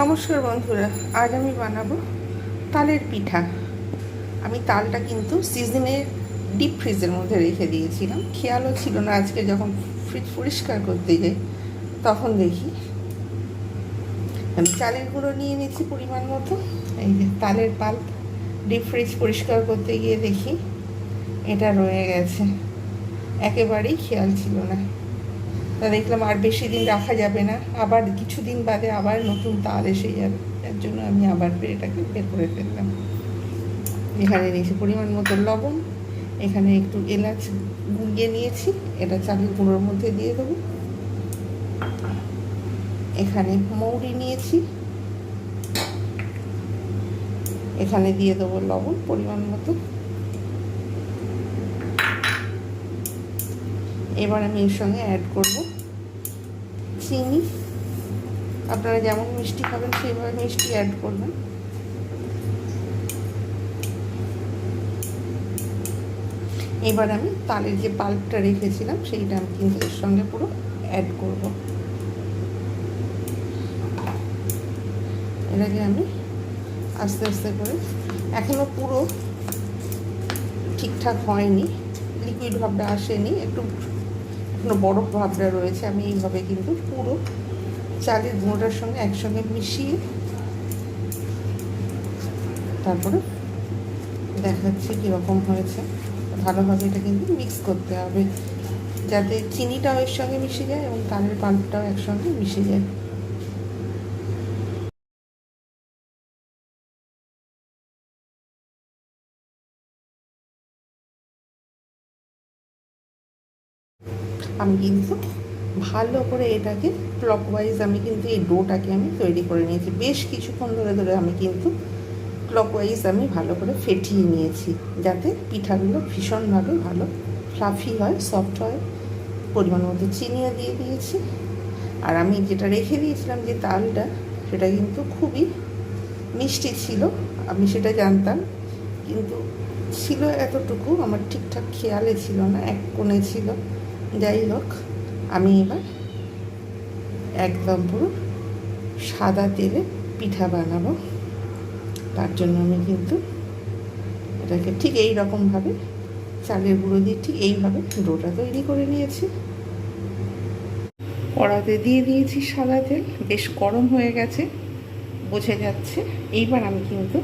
নমস্কার বন্ধুরা, আজ আমি বানাবো তালের পিঠা। আমি তালটা কিন্তু সিজনে ডিপ ফ্রিজের মধ্যে রেখে দিয়েছিলাম। খেয়ালও ছিল না আজকে যখন ফ্রিজ পরিষ্কার করতে যাই, তখন দেখি। আমি চালের গুঁড়ো নিয়ে নিচ্ছি পরিমাণ মতো। এই যে তালের পাল ডিপ ফ্রিজ পরিষ্কার করতে গিয়ে দেখি, এটা রয়ে গেছে। একেবারেই খেয়াল ছিল না। তা দেখলাম আর বেশি দিন রাখা যাবে না। আবার কিছুদিন বাদে আবার নতুন তাল এসে যাবে। তার জন্য আমি আবার এটাকে বের করে ফেললাম। এখানে নিয়েছি পরিমাণ মতো লবণ। এখানে একটু এলাচ গুঁড়িয়ে নিয়েছি। এটা চালের গুঁড়োর মধ্যে দিয়ে দেবো। এখানে মৌরি নিয়েছি। এখানে দিয়ে দেবো লবণ পরিমাণ মতো। এবার আমি এর সঙ্গে অ্যাড করব। চিনি। আপনারা যেমন মিষ্টি খাবেন, সেইভাবে মিষ্টি অ্যাড করবেন। এবার আমি তালের যে পাল্পটা রেখেছিলাম, সেইটা আমি কিন্তু এর সঙ্গে পুরো অ্যাড করব। এটাকে আমি আস্তে আস্তে করে এখনও পুরো ঠিকঠাক হয়নি লিকুইড ভাবটা আসেনি, একটু এখনও বরফ ভাবটা রয়েছে, আমি এইভাবে কিন্তু পুরো চালের গুঁড়োটার সঙ্গে একসঙ্গে মিশিয়ে তারপরে দেখাচ্ছি কীরকম হয়েছে। ভালোভাবে এটা কিন্তু মিক্স করতে হবে, যাতে চিনিটাও এর সঙ্গে মিশে যায় এবং তালের পানটাও একসঙ্গে মিশে যায়। আমি কিন্তু ভালো করে এটাকে ক্লকওয়াইজ আমি কিন্তু এই ডোটাকে আমি তৈরি করে নিয়েছি। বেশ কিছুক্ষণ ধরে ধরে আমি কিন্তু ক্লকওয়াইজ আমি ভালো করে ফেটিয়ে নিয়েছি যাতে পিঠাগুলো ভীষণভাবে ভালো ফ্লাফি হয় সফট হয়। পরিমাণ মতো চিনিও দিয়ে দিয়েছি। আর আমি যেটা রেখে দিয়েছিলাম যে তালটা, সেটা কিন্তু খুবই মিষ্টি ছিল, আমি সেটা জানতাম। কিন্তু ছিল এতটুকু, আমার ঠিকঠাক খেয়ালে ছিল না, এক কোণে ছিল। যাই হোক, আমি এবার একদম পুরো সাদা তেলে পিঠা বানাবো। তার জন্য আমি কিন্তু এটাকে ঠিক এই রকমভাবে চালের গুঁড়ো দিয়ে ঠিক এইভাবে ডোটা তৈরি করে নিয়েছি। কড়াতে দিয়ে দিয়েছি সাদা তেল, বেশ গরম হয়ে গেছে, বোঝা যাচ্ছে। এইবার আমি কিন্তু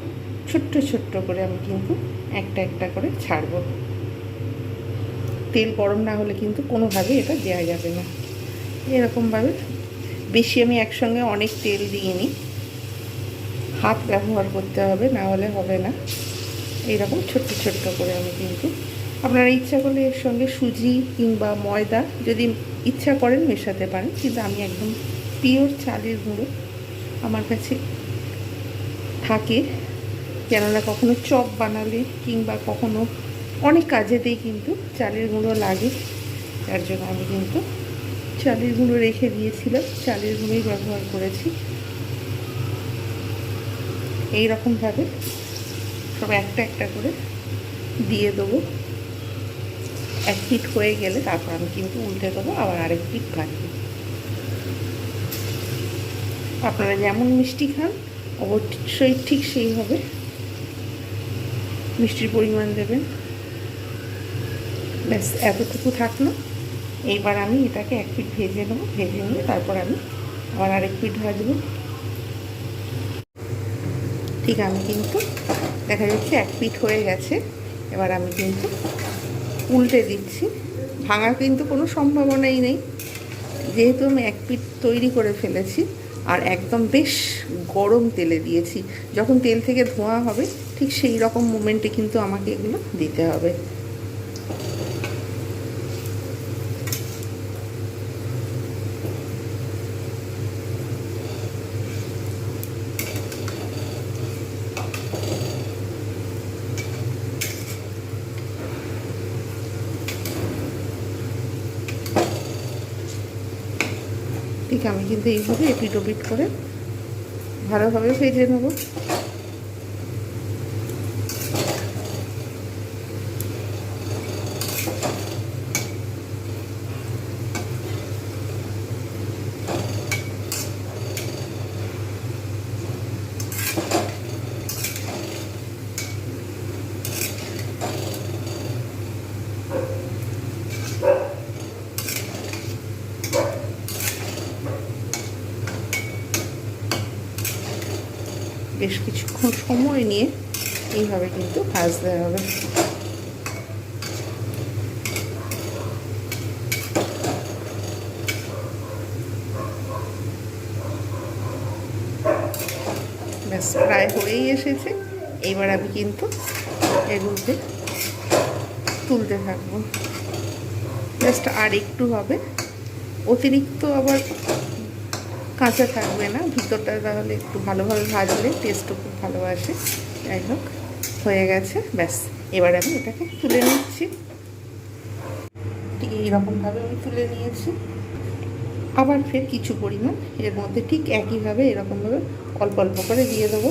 ছোট্ট ছোট্ট করে আমি কিন্তু একটা একটা করে ছাড়বো। তেল গরম না হলে কিন্তু কোনোভাবে এটা দেওয়া যাবে না। এরকমভাবে বেশি আমি একসঙ্গে অনেক তেল দিয়ে নিই হাত ব্যবহার করতে হবে, না হলে হবে না। এইরকম ছোট্ট ছোট্ট করে আমি কিন্তু আপনারা ইচ্ছা করলে এর সঙ্গে সুজি কিংবা ময়দা যদি ইচ্ছা করেন মেশাতে পারেন, কিন্তু আমি একদম পিওর চালের গুঁড়ো আমার কাছে থাকে। কেননা কখনো চপ বানালে কিংবা কখনো অনেক কাজেতেই কিন্তু চালের গুঁড়ো লাগে। তার জন্য আমি কিন্তু চালের গুঁড়ো রেখে দিয়েছিলাম। চালের গুঁড়োই ব্যবহার করেছি। এই রকমভাবে সব একটা একটা করে দিয়ে দেবো। এক পিঠ হয়ে গেলে তারপর আমি কিন্তু উল্টে দেবো, আবার আরেক পিঠ ভাজবো আপনারা যেমন মিষ্টি খান, অবশ্যই ঠিক সেইভাবে মিষ্টির পরিমাণ দেবেন। ব্যাস, এতটুকু থাকল। এইবার আমি এটাকে এক পিঠ ভেজে নেব, ভেজে নিয়ে তারপর আমি আবার আরেক পিঠ ভাজবো। ঠিক আমি কিন্তু দেখা যাচ্ছে এক পিঠ হয়ে গেছে। এবার আমি কিন্তু উল্টে দিচ্ছি। ভাঙার কিন্তু কোনো সম্ভাবনাই নেই। যেহেতু আমি এক পিঠ তৈরি করে ফেলেছি আর একদম বেশ গরম তেলে দিয়েছি। যখন তেল থেকে ধোঁয়া হবে, ঠিক সেই রকম মোমেন্টে কিন্তু আমাকে এগুলো দিতে হবে। ঠিক আমি কিন্তু এইভাবে এপিট ওপিট করে ভালোভাবে ভেজে নেব। বেশ কিছুক্ষণ সময় নিয়ে এইভাবে কিন্তু ভাজতে হবে। ব্যাস, প্রায় হয়েই এসেছে। এবার আমি কিন্তু এগুলোকে তুলতে থাকব। জাস্ট আর একটু হবে। অতিরিক্ত আবার কাঁচা থাকবে না, ভিতরটা তাহলে একটু ভালোভাবে ভাজলে টেস্টও খুব ভালো আসে। যাই হোক, হয়ে গেছে, ব্যাস। এবার আমি এটাকে তুলে নিচ্ছি। ঠিক এইরকমভাবে আমি তুলে নিয়েছি। আবার ফের কিছু পরিমাণ, এর মধ্যে ঠিক একইভাবে এরকমভাবে অল্প অল্প করে দিয়ে দেবো।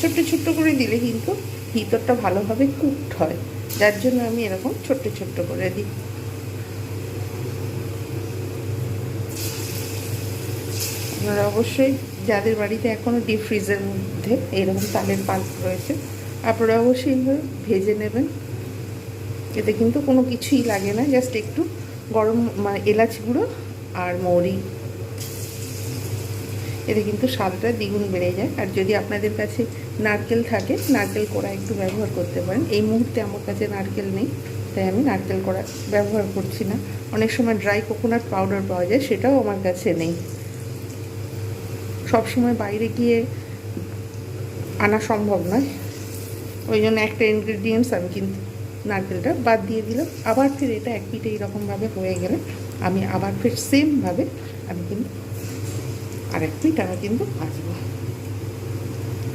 ছোট্ট ছোট্ট করে দিলে কিন্তু ভিতরটা ভালোভাবে কুকড হয়। যার জন্য আমি এরকম ছোট্ট ছোট্ট করে দিই। আপনারা অবশ্যই যাদের বাড়িতে এখনও ডিপ ফ্রিজের মধ্যে এইরকম তালের পাল্প রয়েছে, আপনারা অবশ্যই এইভাবে ভেজে নেবেন। এতে কিন্তু কোনো কিছুই লাগে না জাস্ট একটু গরম মানে এলাচ গুঁড়ো আর মৌরি। এতে কিন্তু স্বাদটা দ্বিগুণ বেড়ে যায়। আর যদি আপনাদের কাছে নারকেল থাকে, নারকেল কোড়া একটু ব্যবহার করতে পারেন। এই মুহূর্তে আমার কাছে নারকেল নেই, তাই আমি নারকেল কোড়া ব্যবহার করছি না। অনেক সময় ড্রাই কোকোনাট পাউডার পাওয়া যায়, সেটাও আমার কাছে নেই। সব সময় বাইরে গিয়ে আনা সম্ভব নয়। ওই জন্য একটা ইনগ্রিডিয়েন্টস আমি কিন্তু নারকেলটা বাদ দিয়ে দিলাম। আবার ফের এটা এক পিঠে এইরকমভাবে হয়ে গেলে আমি আবার ফের সেমভাবে আমি কিন্তু আরেক পিঠ আমি কিন্তু ভাজবো।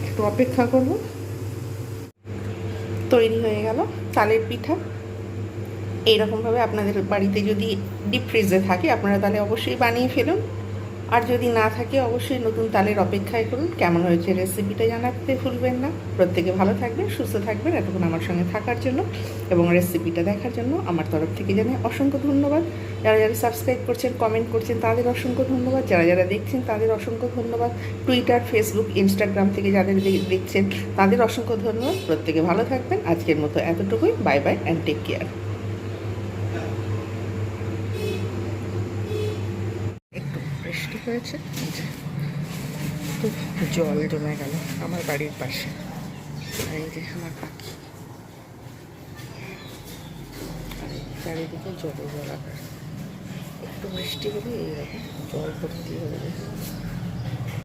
একটু অপেক্ষা করব। তৈরি হয়ে গেল তালের পিঠা। এইরকমভাবে আপনাদের বাড়িতে যদি ডিপ ফ্রিজে থাকে, আপনারা তাহলে অবশ্যই বানিয়ে ফেলুন। আর যদি না থাকে, অবশ্যই নতুন তালের অপেক্ষায় করুন। কেমন হয়েছে রেসিপিটা জানাতে ভুলবেন না। প্রত্যেকে ভালো থাকবেন, সুস্থ থাকবেন, এতক্ষণ আমার সঙ্গে থাকার জন্য এবং রেসিপিটা দেখার জন্য আমার তরফ থেকে জানাই অসংখ্য ধন্যবাদ। যারা যারা সাবস্ক্রাইব করছেন কমেন্ট করছেন, তাদের অসংখ্য ধন্যবাদ। যারা যারা দেখছেন, তাদের অসংখ্য ধন্যবাদ। টুইটার ফেসবুক ইনস্টাগ্রাম থেকে যাদের দেখছেন, তাদের অসংখ্য ধন্যবাদ। প্রত্যেকে ভালো থাকবেন। আজকের মতো এতটুকুই। Bye bye and take care একটু বৃষ্টি হয়েছে। তো জল জমে গেল আমার বাড়ির পাশে। আমার পাখি। চারিদিকে জল জলাকার একটু বৃষ্টি হলে এইরকম জল ভর্তি হয়ে যায়।